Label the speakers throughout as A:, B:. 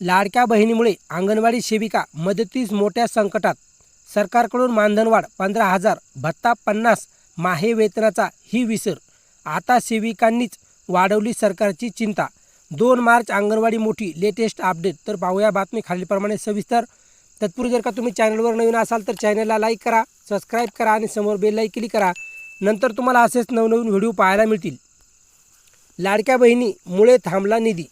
A: लाडक्या बहिणीमुळे अंगणवाडी सेविका मदतीस मोठ्या संकटात. सरकारकडून मानधनवाढ पंधरा हजार भत्ता पन्नास माहे वेतनाचा ही विसर. आता सेविकांनीच वाढवली सरकारची चिंता. दोन मार्च अंगणवाडी मोठी लेटेस्ट अपडेट. तर पाहूया बातमी खालीलप्रमाणे सविस्तर. तत्पूर्वी जर का तुम्ही चॅनलवर नवीन असाल तर चॅनलला लाईक करा सबस्क्राईब करा आणि समोर बेललाही क्लिक करा. नंतर तुम्हाला असेच नवनवीन व्हिडिओ पाहायला मिळतील. लाडक्या बहिणीमुळे थांबला निधी.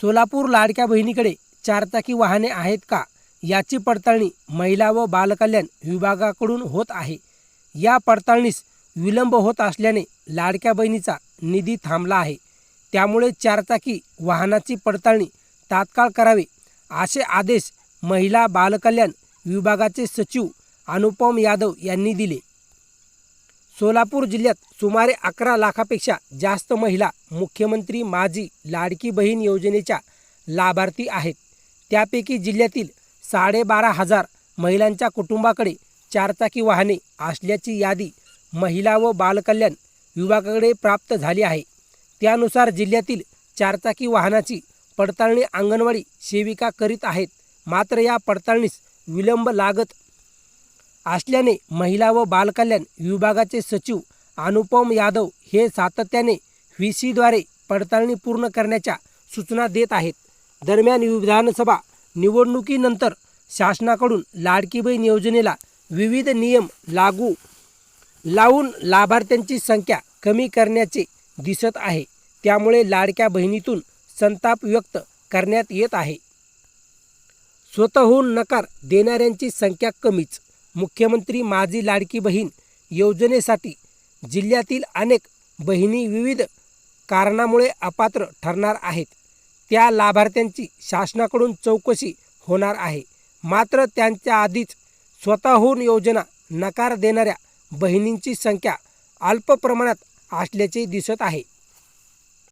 A: सोलापूर लाडक्या बहिणीकडे चारचाकी वाहने आहेत का? याची पडताळणी महिला व बालकल्याण विभागाकडून होत आहे. या पडताळणीस विलंब होत असल्याने लाडक्या बहिणीचा निधी थांबला आहे. त्यामुळे चारचाकी वाहनाची पडताळणी तात्काळ करावी असे आदेश महिला बालकल्याण विभागाचे सचिव अनुपम यादव यांनी दिले. सोलापूर जिल्ह्यात सुमारे अकरा लाखापेक्षा जास्त महिला मुख्यमंत्री माझी लाडकी बहीण योजनेच्या लाभार्थी आहेत. त्यापैकी जिल्ह्यातील साडेबारा हजार महिलांच्या कुटुंबाकडे चारचाकी वाहने असल्याची यादी महिला व बालकल्याण विभागाकडे प्राप्त झाली आहे. त्यानुसार जिल्ह्यातील चारचाकी वाहनाची पडताळणी अंगणवाडी सेविका करीत आहेत. मात्र या पडताळणीस विलंब लागत असल्याने महिला व बालकल्याण विभागाचे सचिव अनुपम यादव हे सातत्याने व्ही सीद्वारे पडताळणी पूर्ण करण्याच्या सूचना देत आहेत. दरम्यान विधानसभा निवडणुकीनंतर शासनाकडून लाडकी बहीण योजनेला विविध नियम लागू लावून लाभार्थ्यांची संख्या कमी करण्याचे दिसत आहे. त्यामुळे लाडक्या बहिणीतून संताप व्यक्त करण्यात येत आहे. स्वतःहून नकार देणाऱ्यांची संख्या कमीच मुख्यमंत्री माझी लाडकी बहीण योजनेसाठी जिल्ह्यातील अनेक बहिणी विविध कारणामुळे अपात्र ठरणार आहेत. त्या लाभार्थ्यांची शासनाकडून चौकशी होणार आहे. मात्र त्यांच्या आधीच स्वतःहून योजना नकार देणाऱ्या बहिणींची संख्या अल्प प्रमाणात असल्याचे दिसत आहे.